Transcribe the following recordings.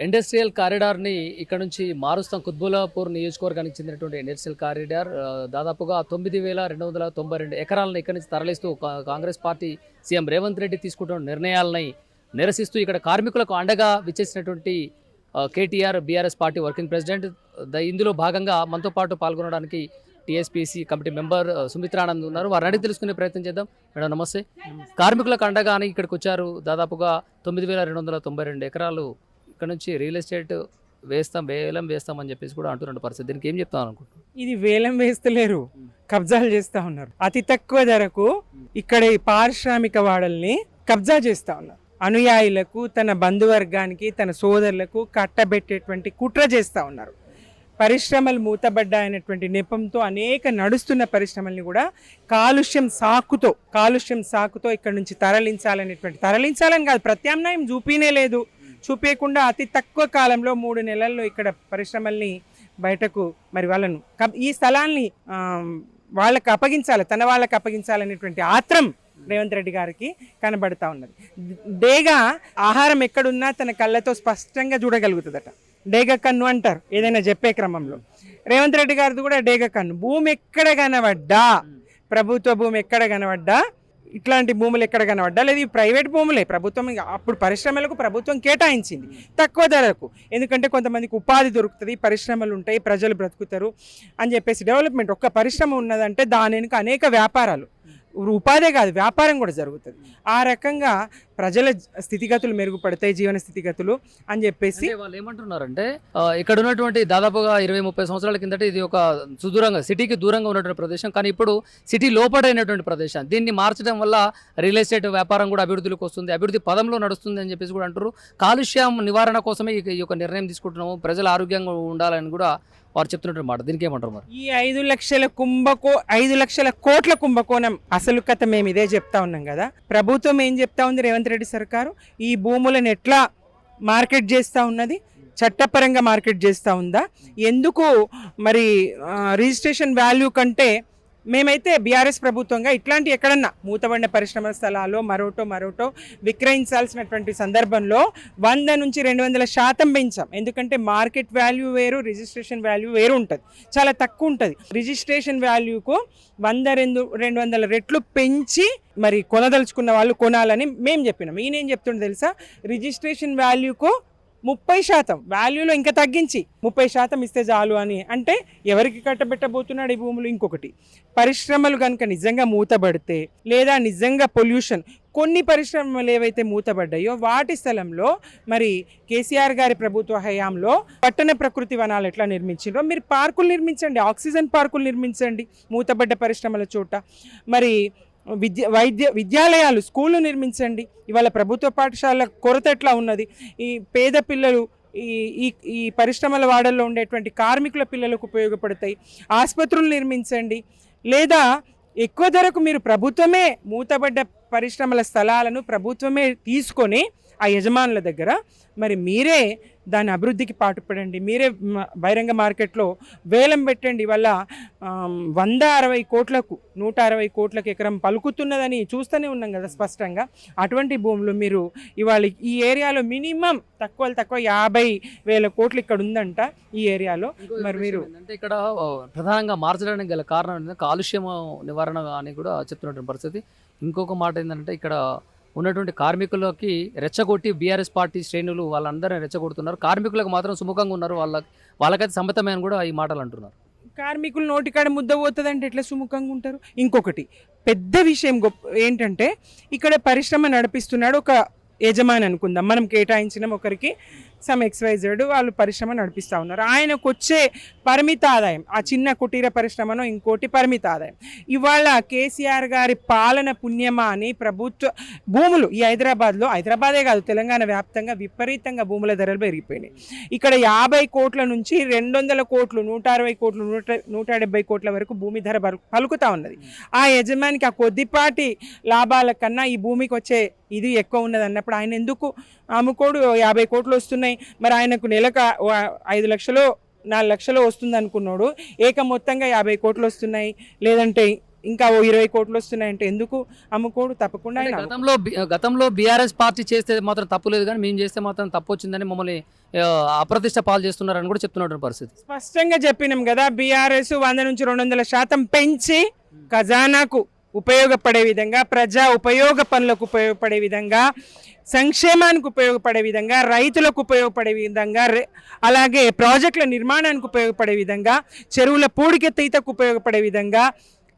Industrial కారిడార్ని ఇక్కడ నుంచి మారుస్తాం. కుత్బులాపూర్ నియోజకవర్గానికి చెందినటువంటి ఇండస్ట్రియల్ కారిడార్ దాదాపుగా తొమ్మిది వేల రెండు వందల తొంభై రెండు ఎకరాలను ఇక్కడ నుంచి తరలిస్తూ కాంగ్రెస్ పార్టీ సీఎం రేవంత్ రెడ్డి తీసుకుంటున్న నిర్ణయాలని నిరసిస్తూ ఇక్కడ కార్మికులకు అండగా విచ్చేసినటువంటి KTR BRS party working president. The- ఇందులో భాగంగా మనతో పాటు పాల్గొనడానికి టీఎస్పీసీ కమిటీ మెంబర్ సుమిత్రానంద్ ఉన్నారు. వారిని అడిగి తెలుసుకునే ప్రయత్నం చేద్దాం. మేడం నమస్తే. కార్మికులకు అండగా అని ఇక్కడికి వచ్చారు. దాదాపుగా తొమ్మిది వేల రెండు వందల తొంభై రెండు ఎకరాలు ఇక్కడ నుంచి రియల్ ఎస్టేట్ వేస్తాం వేలం వేస్తాం అని చెప్పేసి కూడా అంటున్న పరిస్థితి. దీనికి ఏం చెప్తాం అనుకుంటున్నాను ఇది వేలం వేస్తలేరు కబ్జాలు చేస్తా ఉన్నారు. అతి తక్కువ ధరకు ఇక్కడ ఈ పారిశ్రామిక వాడల్ని కబ్జా చేస్తా ఉన్నారు. అనుయాయులకు తన బంధువర్గానికి తన సోదరులకు కట్టబెట్టేటువంటి కుట్ర చేస్తా ఉన్నారు. పరిశ్రమలు మూతబడ్డాయనేటువంటి నెపంతో అనేక నడుస్తున్న పరిశ్రమల్ని కూడా కాలుష్యం సాకుతో కాలుష్యం సాకుతో ఇక్కడ నుంచి తరలించాలనేటువంటి తరలించాలని కాదు ప్రత్యామ్నాయం చూపినే లేదు. చూపించకుండా అతి తక్కువ కాలంలో మూడు నెలల్లో ఇక్కడ పరిశ్రమల్ని బయటకు మరి వాళ్ళను ఈ స్థలాల్ని ఆ, వాళ్ళకి అప్పగించాలి తన వాళ్ళకి అప్పగించాలనేటువంటి ఆత్రం రేవంత్ రెడ్డి గారికి కనబడతా ఉన్నది. డేగా ఆహారం ఎక్కడున్నా తన కళ్ళతో స్పష్టంగా చూడగలుగుతుందట. డేగ కన్ను అంటారు ఏదైనా చెప్పే క్రమంలో. రేవంత్ రెడ్డి గారిది కూడా డేగ కన్ను. భూమి ఎక్కడ కనబడ్డా? ప్రభుత్వ భూమి ఎక్కడ కనబడ్డా? ఇట్లాంటి భూములు ఎక్కడ కనబడ్డా లేదు ఇవి ప్రైవేట్ భూములే. ప్రభుత్వం అప్పుడు పరిశ్రమలకు ప్రభుత్వం కేటాయించింది. తక్కువ ధరకు. ఎందుకంటే కొంతమందికి ఉపాధి దొరుకుతుంది పరిశ్రమలు ఉంటాయి ప్రజలు బ్రతుకుతారు అని చెప్పేసి డెవలప్మెంట్. ఒక్క పరిశ్రమ ఉన్నదంటే దాని వెనుక అనేక వ్యాపారాలు. ఉపాధే కాదు వ్యాపారం కూడా జరుగుతుంది. ఆ రకంగా ప్రజల స్థితిగతులు మెరుగుపడతాయి జీవన స్థితిగతులు అని చెప్పేసి వాళ్ళు ఏమంటున్నారంటే ఇక్కడ ఉన్నటువంటి దాదాపుగా ఇరవై ముప్పై సంవత్సరాల కిందట ఇది ఒక సుదూరంగా సిటీకి దూరంగా ఉన్నటువంటి ప్రదేశం. కానీ ఇప్పుడు సిటీ లోపడైనటువంటి ప్రదేశం. దీన్ని మార్చడం వల్ల రియల్ ఎస్టేట్ వ్యాపారం కూడా అభివృద్ధిలోకి వస్తుంది. అభివృద్ధి పదంలో నడుస్తుంది అని చెప్పేసి కూడా అంటారు కాలుష్యం నివారణ కోసమే ఈ ఈ యొక్క నిర్ణయం తీసుకుంటున్నాము. ప్రజలు ఆరోగ్యంగా ఉండాలని కూడా వారు చెప్తున్నటువంటి మాట. దీనికి ఏమంటారు మరి? ఈ ఐదు లక్షల కుంభకో ఐదు లక్షల కోట్ల కుంభకోణం అసలు కథ మేము ఇదే చెప్తా ఉన్నాం కదా. ప్రభుత్వం ఏం చెప్తా ఉంది? రేవంత్ రెడ్డి సర్కారు ఈ భూములను ఎట్లా మార్కెట్ చేస్తూ ఉన్నది? చట్టపరంగా మార్కెట్ చేస్తూ ఉందా? ఎందుకు మరి రిజిస్ట్రేషన్ వాల్యూ కంటే మేమైతే బీఆర్ఎస్ ప్రభుత్వంగా ఇట్లాంటి ఎక్కడన్నా మూతబడిన పరిశ్రమ స్థలాల్లో మరోటో మరోటో విక్రయించాల్సినటువంటి సందర్భంలో వంద నుంచి రెండు వందల శాతం పెంచాం. ఎందుకంటే మార్కెట్ వాల్యూ వేరు రిజిస్ట్రేషన్ వాల్యూ వేరు ఉంటుంది. చాలా తక్కువ ఉంటుంది. రిజిస్ట్రేషన్ వాల్యూకు వంద రెండు రెండు వందల రెట్లు పెంచి మరి కొనదలుచుకున్న వాళ్ళు కొనాలని మేము చెప్పినాం. ఈయనేం చెప్తుండే తెలుసా? రిజిస్ట్రేషన్ వాల్యూకు ముప్పై శాతం. వాల్యూలో ఇంకా తగ్గించి ముప్పై శాతం ఇస్తే చాలు అని. అంటే ఎవరికి కట్టబెట్టబోతున్నాడు ఈ భూములు? ఇంకొకటి. పరిశ్రమలు కనుక నిజంగా మూతబడితే లేదా నిజంగా పొల్యూషన్ కొన్ని పరిశ్రమలు ఏవైతే మూతబడ్డాయో వాటి స్థలంలో మరి కేసీఆర్ గారి ప్రభుత్వ హయాంలో పట్టణ ప్రకృతి వనాలు ఎట్లా నిర్మించారో మీరు పార్కులు నిర్మించండి. ఆక్సిజన్ పార్కులు నిర్మించండి. మూతబడ్డ పరిశ్రమల చోట. మరి విద్య వైద్య విద్యాలయాలు స్కూళ్ళు నిర్మించండి. ఇవాళ ప్రభుత్వ పాఠశాల కొరత ఎట్లా ఉన్నది? ఈ పేద పిల్లలు ఈ ఈ ఈ పరిశ్రమల వాడల్లో ఉండేటువంటి కార్మికుల పిల్లలకు ఉపయోగపడతాయి. ఆసుపత్రులు నిర్మించండి. లేదా ఎక్కువ ధరకు మీరు ప్రభుత్వమే మూతబడ్డ పరిశ్రమల స్థలాలను ప్రభుత్వమే తీసుకొని ఆ యజమానుల దగ్గర. మరి మీరే దాని అభివృద్ధికి పాటుపడండి. మీరే బహిరంగ మార్కెట్లో వేలం పెట్టండి. వల్ల వంద అరవై కోట్లకు నూట అరవై కోట్లకు ఎకరం పలుకుతున్నదని చూస్తూనే ఉన్నాం కదా స్పష్టంగా. అటువంటి భూములు మీరు ఇవాళ ఈ ఏరియాలో మినిమం తక్కువ తక్కువ యాభై వేల కోట్లు ఇక్కడ ఉందంట ఈ ఏరియాలో. మరి మీరు అంటే ఇక్కడ ప్రధానంగా మార్చడానికి గల కారణం ఏంటంటే కాలుష్యం నివారణ అని కూడా చెప్తున్నటువంటి పరిస్థితి. ఇంకొక మాట ఏంటంటే ఇక్కడ ఉన్నటువంటి కార్మికులకి రెచ్చగొట్టి బీఆర్ఎస్ పార్టీ శ్రేణులు వాళ్ళందరినీ రెచ్చగొడుతున్నారు. కార్మికులకు మాత్రం సుముఖంగా ఉన్నారు. వాళ్ళ వాళ్ళకైతే సమ్మతమే కూడా ఈ మాటలు అంటున్నారు. కార్మికులు నోటికాడ ముద్ద పోతుందంటే ఎట్లా సుముఖంగా ఉంటారు? ఇంకొకటి పెద్ద విషయం గొప్ప ఏంటంటే ఇక్కడ పరిశ్రమ నడిపిస్తున్నాడు ఒక యజమాని అనుకుందాం. మనం కేటాయించిన ఒకరికి సమ్ ఎక్స్వైజెడ్ వాళ్ళు పరిశ్రమ నడిపిస్తూ ఉన్నారు. ఆయనకు వచ్చే పరిమిత ఆదాయం ఆ చిన్న కుటీర పరిశ్రమను ఇంకోటి పరిమిత ఆదాయం ఇవాళ కేసీఆర్ గారి పాలన పుణ్యమా అని ప్రభుత్వ భూములు ఈ హైదరాబాద్లో హైదరాబాదే కాదు తెలంగాణ వ్యాప్తంగా విపరీతంగా భూముల ధరలు పెరిగిపోయినాయి. ఇక్కడ యాభై కోట్ల నుంచి రెండు వందల కోట్లు నూట అరవై కోట్లు నూట నూట డెబ్బై కోట్ల వరకు భూమి ధర పలుకుతూ పలుకుతా ఉన్నది. ఆ యజమానికి ఆ కొద్దిపాటి లాభాల కన్నా ఈ భూమికి వచ్చే ఇది ఎక్కువ ఉన్నది అన్నప్పుడు ఆయన ఎందుకు అమ్ముకోడు యాభై కోట్లు వస్తున్నాయి. మరి ఆయనకు నెలకు ఐదు లక్షలు నాలుగు లక్షలు వస్తుంది అనుకున్నాడు ఏక మొత్తంగా యాభై కోట్లు వస్తున్నాయి. లేదంటే ఇంకా ఓ ఇరవై కోట్లు వస్తున్నాయంటే ఎందుకు అమ్ముకోడు? తప్పకుండా అంటే గతంలో గతంలో బీఆర్ఎస్ పార్టీ చేస్తే మాత్రం తప్పు లేదు కానీ మేము చేస్తే మాత్రం తప్పు వచ్చిందని మమ్మల్ని అప్రతిష్ట పాలు చేస్తున్నారని కూడా చెప్తున్నటువంటి పరిస్థితి. స్పష్టంగా చెప్పినాం కదా బీఆర్ఎస్ వంద నుంచి రెండు వందల శాతం పెంచి ఖజానాకు ఉపయోగపడే విధంగా ప్రజా ఉపయోగ పనులకు ఉపయోగపడే విధంగా సంక్షేమానికి ఉపయోగపడే విధంగా రైతులకు ఉపయోగపడే విధంగా అలాగే ప్రాజెక్టుల నిర్మాణానికి ఉపయోగపడే విధంగా చెరువుల పూడికెత్తీతకు ఉపయోగపడే విధంగా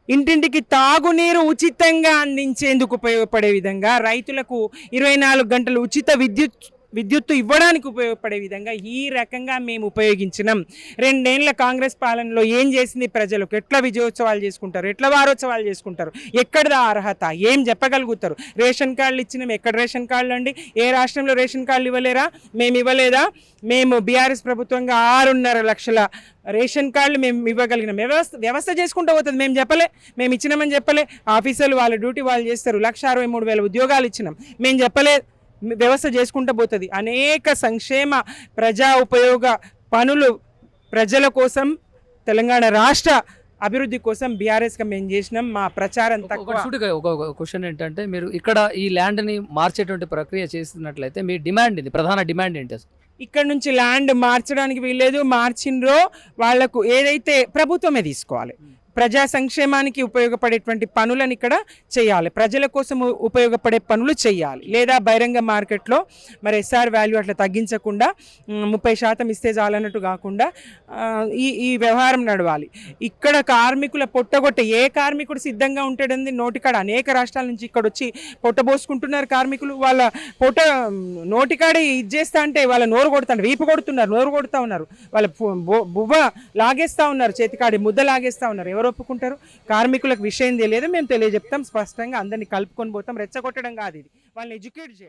ఇంటింటికి తాగునీరు ఉచితంగా అందించేందుకు ఉపయోగపడే విధంగా రైతులకు ఇరవై నాలుగు గంటలు ఉచిత విద్యుత్ విద్యుత్తు ఇవ్వడానికి ఉపయోగపడే విధంగా ఈ రకంగా మేము ఉపయోగించినాం. రెండేళ్ళ కాంగ్రెస్ పాలనలో ఏం చేసింది ప్రజలకు? ఎట్లా విజయోత్సవాలు చేసుకుంటారు? ఎట్లా వారోత్సవాలు చేసుకుంటారు? ఎక్కడిదా అర్హత? ఏం చెప్పగలుగుతారు? రేషన్ కార్డులు ఇచ్చినాం ఎక్కడ రేషన్ కార్డులు అండి? ఏ రాష్ట్రంలో రేషన్ కార్డులు ఇవ్వలేరా? మేము ఇవ్వలేదా? మేము బీఆర్ఎస్ ప్రభుత్వంగా ఆరున్నర లక్షల రేషన్ కార్డులు మేము ఇవ్వగలిగినాం. వ్యవస్థ వ్యవస్థ చేసుకుంటూ పోతుంది. మేము చెప్పలే. మేము ఇచ్చినామని చెప్పలే. ఆఫీసర్లు వాళ్ళ డ్యూటీ వాళ్ళు చేస్తారు. లక్ష అరవై మూడు వేల ఉద్యోగాలు ఇచ్చినాం. మేము చెప్పలేదు వ్యవస్థ చేసుకుంటూ పోతుంది. అనేక సంక్షేమ ప్రజా ఉపయోగ పనులు ప్రజల కోసం తెలంగాణ రాష్ట్ర అభివృద్ధి కోసం బీఆర్ఎస్గా మేము చేసినాం. మా ప్రచారం తక్కువ. ఒక క్వశ్చన్ ఏంటంటే మీరు ఇక్కడ ఈ ల్యాండ్ని మార్చేటువంటి ప్రక్రియ చేస్తున్నట్లయితే మీ డిమాండ్ ఇది ప్రధాన డిమాండ్ ఏంటి అసలు? ఇక్కడ నుంచి ల్యాండ్ మార్చడానికి వీల్లేదు. మార్చిండ్రో వాళ్ళకు ఏదైతే ప్రభుత్వమే తీసుకోవాలి. ప్రజా సంక్షేమానికి ఉపయోగపడేటువంటి పనులను ఇక్కడ చేయాలి. ప్రజల కోసం ఉపయోగపడే పనులు చేయాలి. లేదా బహిరంగ మార్కెట్లో మరి ఎస్ఆర్ వాల్యూ అట్లా తగ్గించకుండా ముప్పై శాతం ఇస్తే చాలన్నట్టు కాకుండా ఈ ఈ వ్యవహారం నడవాలి. ఇక్కడ కార్మికుల పొట్టగొట్ట ఏ కార్మికుడు సిద్ధంగా ఉంటాడని నోటికాడ అనేక రాష్ట్రాల నుంచి ఇక్కడ వచ్చి పొట్టబోసుకుంటున్నారు కార్మికులు. వాళ్ళ పొట్ట నోటికాడే ఇది చేస్తా అంటే వాళ్ళ నోరు కొడుతున్నారు వీపు కొడుతున్నారు నోరు కొడుతూ ఉన్నారు. వాళ్ళ బువ్వ లాగేస్తా ఉన్నారు చేతికాడి ముద్ద లాగేస్తా ఉన్నారు. ఎవరో ఒప్పుకుంటారు. కార్మికులకు విషయం తెలియదు మేము తెలియజెప్తాం స్పష్టంగా అందరినీ కలుపుకొని పోతాం. రెచ్చగొట్టడం కాదు ఇది. వాళ్ళని ఎడ్యుకేట్ చేయడం.